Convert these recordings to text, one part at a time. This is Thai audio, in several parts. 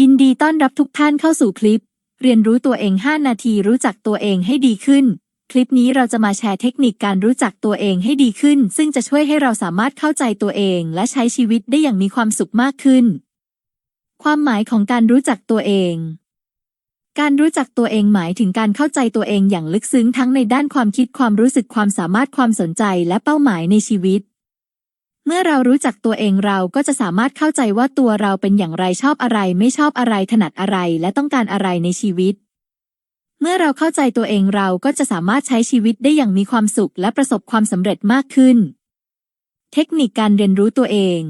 ยินดีต้อนรับทุกท่านเข้าสู่คลิป เรียนรู้ตัวเอง 5 นาทีรู้จักตัวเองให้ดีขึ้น คลิปนี้เราจะมาแชร์เทคนิคการรู้จักตัวเองให้ดีขึ้น ซึ่งจะช่วยให้เราสามารถเข้าใจตัวเอง และใช้ชีวิตได้อย่างมีความสุขมากขึ้น ความหมายของการรู้จักตัวเอง การรู้จักตัวเองหมายถึงการเข้าใจตัวเองอย่างลึกซึ้งทั้งในด้านความคิดความรู้สึกความสามารถความสนใจและเป้าหมายในชีวิต เมื่อเรารู้จักตัวเองเราก็จะสามารถเข้าใจว่าตัวเราเป็นอย่างไรชอบอะไร ไม่ชอบอะไรถนัดอะไรและต้องการอะไรในชีวิต เมื่อเราเข้าใจตัวเองเราก็จะสามารถใช้ชีวิตได้อย่างมีความสุขและประสบความสำเร็จมากขึ้น เทคนิคการเรียนรู้ตัวเอง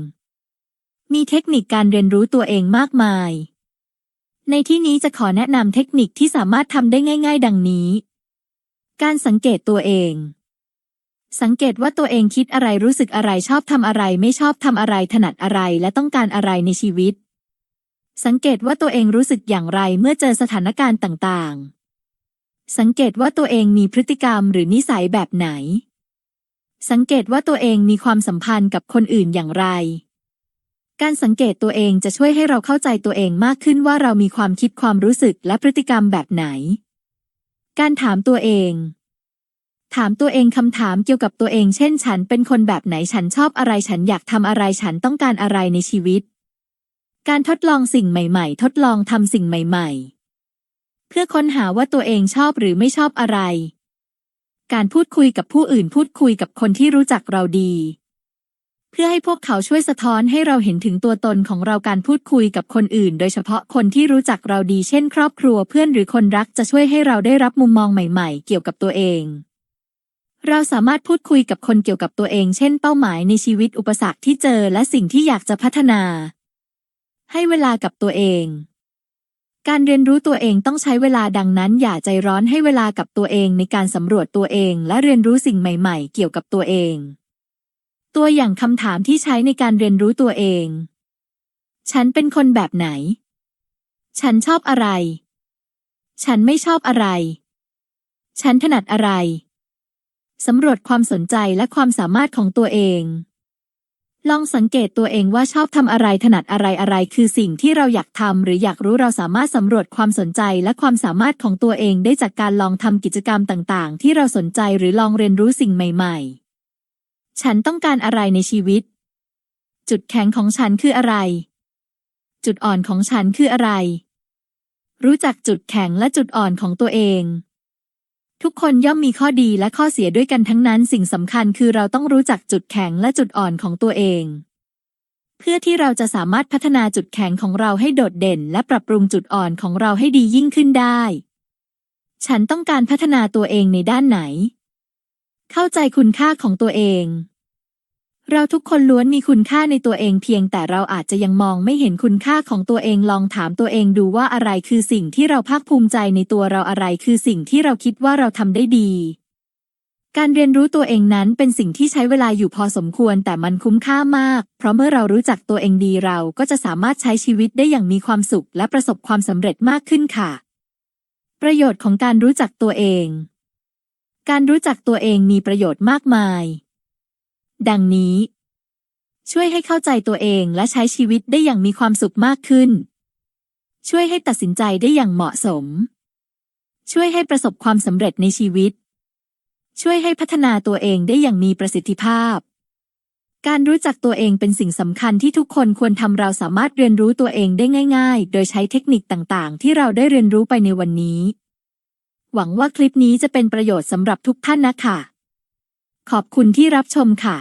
มีเทคนิคการเรียนรู้ตัวเองมากมาย ในที่นี้จะขอแนะนำเทคนิคที่สามารถทำได้ง่าย ๆ ดังนี้ การสังเกตตัวเอง สังเกตว่าตัวเองคิดอะไรรู้สึกอะไรชอบทำอะไร ไม่ชอบทำอะไรถนัดอะไรและต้องการอะไรในชีวิต สังเกตว่าตัวเองรู้สึกอย่างไรเมื่อเจอสถานการณ์ต่างๆ สังเกตว่าตัวเองมีพฤติกรรมหรือนิสัยแบบไหน สังเกตว่าตัวเองมีความสัมพันธ์กับคนอื่นอย่างไร การสังเกตตัวเองจะช่วยให้เราเข้าใจตัวเองมากขึ้นว่าเรามีความคิดความรู้สึกและพฤติกรรมแบบไหน การถามตัวเอง ถามตัวเองคำถามเกี่ยวกับตัวเอง เช่น ฉันเป็นคนแบบไหน ฉันชอบอะไร ฉันอยากทำอะไร ฉันต้องการอะไรในชีวิต การทดลองสิ่งใหม่ ๆ ทดลองทำสิ่งใหม่ ๆ เพื่อค้นหาว่าตัวเองชอบหรือไม่ชอบอะไร การพูดคุยกับผู้อื่น พูดคุยกับคนที่รู้จักเราดี เพื่อให้พวกเขาช่วยสะท้อนให้เราเห็นถึงตัวตนของเราการพูดคุยกับคนอื่น โดยเฉพาะคนที่รู้จักเราดี เช่น ครอบครัวเพื่อนหรือคนรักจะช่วยให้เราได้รับมุมมองใหม่ ๆ เกี่ยวกับตัวเอง เราสามารถพูดคุยกับคนเกี่ยวกับตัวเอง เช่น เป้าหมายในชีวิตอุปสรรคที่เจอและสิ่งที่อยากจะพัฒนา ให้เวลากับตัวเอง การเรียนรู้ตัวเองต้องใช้เวลาดังนั้น อย่าใจร้อนให้เวลากับตัวเองในการสำรวจตัวเอง และเรียนรู้สิ่งใหม่ๆ เกี่ยวกับตัวเอง ตัวอย่างคำถามที่ใช้ในการเรียนรู้ตัวเอง ฉันเป็นคนแบบไหน ฉันชอบอะไร ฉันไม่ชอบอะไร ฉันถนัดอะไร สำรวจความสนใจและความสามารถของตัวเอง ลองสังเกตตัวเองว่าชอบทำอะไรถนัดอะไรอะไรคือสิ่งที่เราอยากทำหรืออยากรู้เราสามารถสำรวจความสนใจและความสามารถของตัวเองได้จากการลองทำกิจกรรมต่าง ๆ ที่เราสนใจหรือลองเรียนรู้สิ่งใหม่ ๆ ฉันต้องการอะไรในชีวิต จุดแข็งของฉันคืออะไร จุดอ่อนของฉันคืออะไร รู้จักจุดแข็งและจุดอ่อนของตัวเอง ทุกคนย่อมมีข้อดีและข้อเสียด้วยกันทั้งนั้น สิ่งสำคัญคือเราต้องรู้จักจุดแข็งและจุดอ่อนของตัวเอง เพื่อที่เราจะสามารถพัฒนาจุดแข็งของเราให้โดดเด่น และปรับปรุงจุดอ่อนของเราให้ดียิ่งขึ้นได้ ฉันต้องการพัฒนาตัวเองในด้านไหน เข้าใจคุณค่าของตัวเอง เราทุกคนล้วนมีคุณค่าในตัวเองเพียงแต่เราอาจจะยังมองไม่เห็นคุณค่าของตัวเองลองถามตัวเองดูว่าอะไรคือสิ่งที่เราภาคภูมิใจในตัวเราอะไรคือสิ่งที่เราคิดว่าเราทำได้ดี การเรียนรู้ตัวเองนั้นเป็นสิ่งที่ใช้เวลาอยู่พอสมควรแต่มันคุ้มค่ามาก เพราะเมื่อเรารู้จักตัวเองดีเราก็จะสามารถใช้ชีวิตได้อย่างมีความสุข และประสบความสำเร็จมากขึ้นค่ะ ประโยชน์ของการรู้จักตัวเอง การรู้จักตัวเองมีประโยชน์มากมาย ดังนี้ ช่วยให้เข้าใจตัวเองและใช้ชีวิตได้อย่างมีความสุขมากขึ้น ช่วยให้ตัดสินใจได้อย่างเหมาะสม ช่วยให้ประสบความสำเร็จในชีวิต ช่วยให้พัฒนาตัวเองได้อย่างมีประสิทธิภาพ การรู้จักตัวเองเป็นสิ่งสำคัญที่ทุกคนควรทำเราสามารถเรียนรู้ตัวเองได้ง่าย ๆ โดยใช้เทคนิคต่างๆ ที่เราได้เรียนรู้ไปในวันนี้ หวังว่าคลิปนี้จะเป็นประโยชน์สำหรับทุกท่านนะคะขอบคุณที่รับชมค่ะ